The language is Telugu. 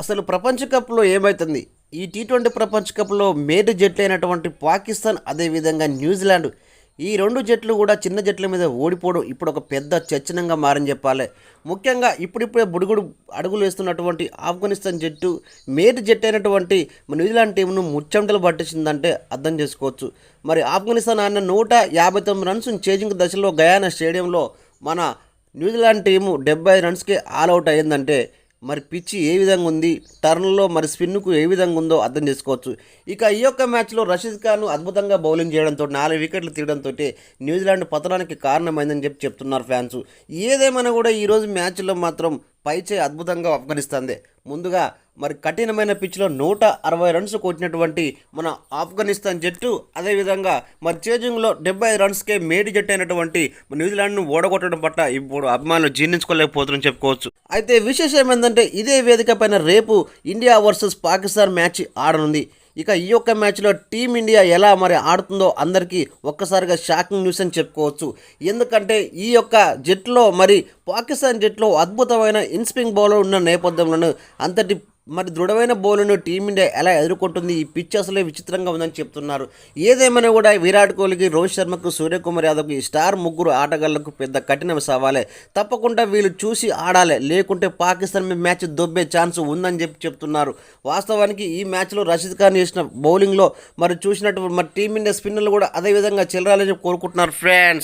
అసలు ప్రపంచ కప్లో ఏమవుతుంది ఈ టీ ట్వంటీ ప్రపంచ కప్లో మేటి జట్లు అయినటువంటి పాకిస్తాన్ అదేవిధంగా న్యూజిలాండ్. ఈ రెండు జట్లు కూడా చిన్న జట్ల మీద ఓడిపోవడం ఇప్పుడు ఒక పెద్ద చర్చనంగా మారని చెప్పాలి. ముఖ్యంగా ఇప్పుడిప్పుడే బుడుగుడు అడుగులు వేస్తున్నటువంటి ఆఫ్ఘనిస్తాన్ జట్టు మేటి జట్టు అయినటువంటి న్యూజిలాండ్ టీంను ముచ్చమటలు పట్టించిందంటే అర్థం చేసుకోవచ్చు. మరి ఆఫ్ఘనిస్తాన్ ఆడిన నూట యాభై తొమ్మిది రన్స్ చేజింగ్ దశలో గయానా స్టేడియంలో మన న్యూజిలాండ్ టీము డెబ్బై రన్స్కే ఆల్అవుట్ అయ్యిందంటే మరి పిచ్చి ఏ విధంగా ఉంది? టర్న్లో మరి స్పిన్కు ఏ విధంగా ఉందో అర్థం చేసుకోవచ్చు. ఇక ఈ యొక్క మ్యాచ్లో రషీద్ ఖాన్ అద్భుతంగా బౌలింగ్ చేయడంతో నాలుగు వికెట్లు తీయడంతో న్యూజిలాండ్ పతనానికి కారణమైందని చెప్పి చెప్తున్నారు ఫ్యాన్స్. ఏదేమైనా కూడా ఈరోజు మ్యాచ్లో మాత్రం పైచే అద్భుతంగా ఆఫ్ఘనిస్తాందే ముందుగా మరి కఠినమైన పిచ్లో నూట అరవై రన్స్ కొట్టినటువంటి మన ఆఫ్ఘనిస్తాన్ జట్టు అదేవిధంగా మరి చేజింగ్లో డెబ్బై రన్స్కే మేడి జట్టు అయినటువంటి న్యూజిలాండ్ను ఓడగొట్టడం పట్ల ఇప్పుడు అభిమానులు జీర్ణించుకోలేకపోతున్నారని చెప్పుకోవచ్చు. అయితే విశేషం ఏంటంటే ఇదే వేదిక పైన రేపు ఇండియా వర్సెస్ పాకిస్తాన్ మ్యాచ్ ఆడనుంది. ఇక ఈ యొక్క మ్యాచ్లో టీమిండియా ఎలా మరి ఆడుతుందో అందరికీ ఒక్కసారిగా షాకింగ్ న్యూస్ అని చెప్పుకోవచ్చు. ఎందుకంటే ఈ యొక్క జట్లో మరి పాకిస్తాన్ జట్లో అద్భుతమైన ఇన్స్పింగ్ బౌలర్ ఉన్న నేపథ్యంలోనూ అంతటి మరి దృఢమైన బౌలర్ను టీమిండియా ఎలా ఎదుర్కొంటుంది? ఈ పిచ్ అసలే విచిత్రంగా ఉందని చెప్తున్నారు. ఏదేమైనా కూడా విరాట్ కోహ్లీకి రోహిత్ శర్మకు సూర్యకుమార్ యాదవ్కి ఈ స్టార్ ముగ్గురు ఆటగాళ్ళకు పెద్ద కఠిన సవాలే. తప్పకుండా వీళ్ళు చూసి ఆడాలి. లేకుంటే పాకిస్తాన్ మీద మ్యాచ్ దొబ్బే ఛాన్స్ ఉందని చెప్పి చెప్తున్నారు. వాస్తవానికి ఈ మ్యాచ్లో రషీద్ ఖాన్ చేసిన బౌలింగ్లో మరి చూసినట్టు మరి టీమిండియా స్పిన్నర్లు కూడా అదే విధంగా కోరుకుంటున్నారు ఫ్రెండ్స్.